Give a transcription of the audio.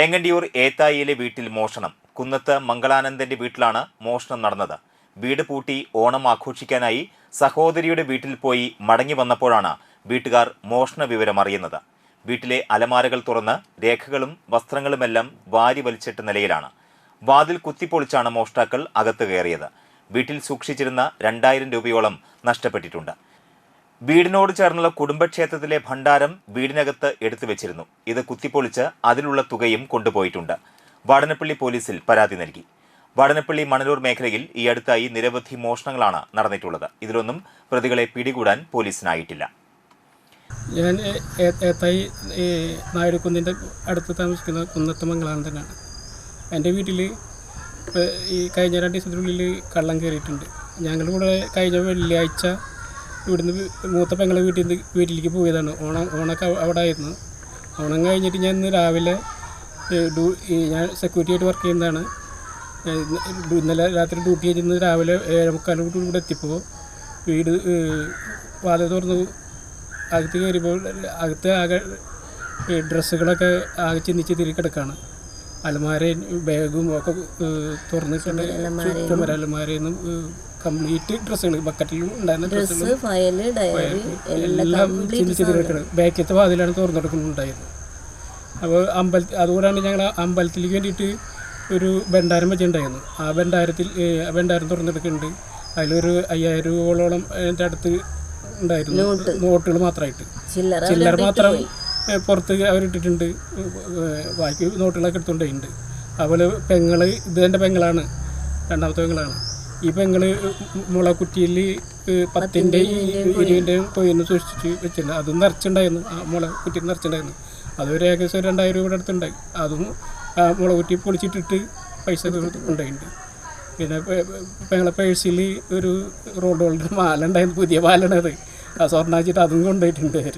ഏങ്ങണ്ടിയൂർ ഏത്തായിയിലെ വീട്ടിൽ മോഷണം. കുന്നത്ത് മംഗളാനന്ദന്റെ വീട്ടിലാണ് മോഷണം നടന്നത്. വീട് പൂട്ടി ഓണം ആഘോഷിക്കാനായി സഹോദരിയുടെ വീട്ടിൽ പോയി മടങ്ങി വന്നപ്പോഴാണ് വീട്ടുകാർ മോഷണ വിവരം അറിയുന്നത്. വീട്ടിലെ അലമാരകൾ തുറന്ന് രേഖകളും വസ്ത്രങ്ങളുമെല്ലാം വാരി വലിച്ചിട്ട നിലയിലാണ്. വാതിൽ കുത്തിപ്പൊളിച്ചാണ് മോഷ്ടാക്കൾ അകത്ത് കയറിയത്. വീട്ടിൽ സൂക്ഷിച്ചിരുന്ന രണ്ടായിരം രൂപയോളം നഷ്ടപ്പെട്ടിട്ടുണ്ട്. വീടിനോട് ചേർന്നുള്ള കുടുംബക്ഷേത്രത്തിലെ ഭണ്ഡാരം വീടിനകത്ത് എടുത്തു വെച്ചിരുന്നു. ഇത് കുത്തിപ്പൊളിച്ച് അതിലുള്ള തുകയും കൊണ്ടുപോയിട്ടുണ്ട്. വടനപ്പള്ളി പോലീസിൽ പരാതി നൽകി. വടനപ്പള്ളി മണലൂർ മേഖലയിൽ ഈ അടുത്തായി നിരവധി മോഷണങ്ങളാണ് നടന്നിട്ടുള്ളത്. ഇതിലൊന്നും പ്രതികളെ പിടികൂടാൻ പോലീസിനായിട്ടില്ല. ഞാൻ ഏത്തായി നായരുക്കുന്നിന്റെ അടുത്ത് താമസിക്കുന്ന കുന്നത്ത് തന്നെയാണ്. എന്റെ വീട്ടിൽ ഈ കഴിഞ്ഞ രണ്ട് ദിവസത്തിനുള്ളിൽ കള്ളം കയറിയിട്ടുണ്ട്. ഞങ്ങൾ കൂടെ കഴിഞ്ഞ വെള്ളിയാഴ്ച ഇവിടുന്ന് മൂത്ത പെങ്ങളെ വീട്ടിൽ നിന്ന് വീട്ടിലേക്ക് പോയതാണ്. ഓണം ഓണമൊക്കെ അവിടെ ആയിരുന്നു ഓണം കഴിഞ്ഞിട്ട് ഞാൻ ഇന്ന് രാവിലെ ഡ്യൂ- ഞാൻ സെക്യൂരിറ്റി ആയിട്ട് വർക്ക് ചെയ്യുന്നതാണ് ഇന്നലെ രാത്രി ഡ്യൂട്ടി കഴിഞ്ഞ് രാവിലെ ഏഴ് മുക്കാലോട് ഇവിടെ എത്തിയപ്പോൾ വീട് വാതിൽ തുറന്നു. അകത്ത് കയറിയപ്പോൾ അകത്ത് ആകെ ഡ്രസ്സുകളൊക്കെ ആകെ ചിന്തിച്ച് തിരി കിടക്കാണ്. അലമാരയും ബാഗും ഒക്കെ തുറന്നിട്ടുണ്ട്. ചുമര അലമാരയിൽ നിന്ന് കംപ്ലീറ്റ് ഡ്രസ്സുകൾ ബക്കറ്റിലും ഉണ്ടായിരുന്ന ഡ്രസ്സുകൾ ഡയറി എല്ലാം എല്ലാം ചിന്തിച്ച് തിരി കിടക്കണം വാതിലാണ് തുറന്നു കിടക്കുന്നുണ്ടായിരുന്നത് അപ്പോൾ അമ്പലത്തിൽ അതുകൊണ്ടാണ് ഞങ്ങൾ അമ്പലത്തിലേക്ക് വേണ്ടിയിട്ട് ഒരു ഭണ്ഡാരം വെച്ചിട്ടുണ്ടായിരുന്നു. ആ ഭണ്ഡാരത്തിൽ ഭണ്ഡാരം തുറന്നെടുക്കുന്നുണ്ട്. അതിലൊരു അയ്യായിരം രൂപയോളം അതിന്റെ അടുത്ത് ഉണ്ടായിരുന്നു. നോട്ടുകൾ മാത്രമായിട്ട്. ചില്ലറ മാത്രം പുറത്ത് അവരിട്ടിട്ടുണ്ട്. ബാക്കി നോട്ടുകളൊക്കെ എടുത്തുകൊണ്ടുണ്ട് അതുപോലെ പെങ്ങൾ ഇത് എന്റെ പെങ്ങളാണ്. രണ്ടാമത്തെ പെങ്ങളാണ്. ഈ പെങ്ങൾ മുളക്കുറ്റിയിൽ പത്തിന്റെ ഇരുവിന്റെയും കൊയിന്ന് സൂക്ഷിച്ച് വെച്ചിട്ടുണ്ട് അതും നിറച്ചിട്ടുണ്ടായിരുന്നു ആ മുള കുറ്റി നിറച്ചിട്ടുണ്ടായിരുന്നു അതൊരു ഏകദേശം ഒരു രണ്ടായിരം രൂപയുടെ അടുത്തുണ്ടായി. അതും ആ മുളകുറ്റി പൊളിച്ചിട്ടിട്ട് പൈസ ഉണ്ടായിട്ടുണ്ട് പിന്നെ പെങ്ങളെ പേഴ്സിൽ ഒരു റോഡ് ഹോൾഡർ മാല ഉണ്ടായിരുന്നു. പുതിയ മാലാണത് ആ സ്വർണ വെച്ചിട്ട് അതും കൊണ്ടുപോയിട്ടുണ്ട് അവർ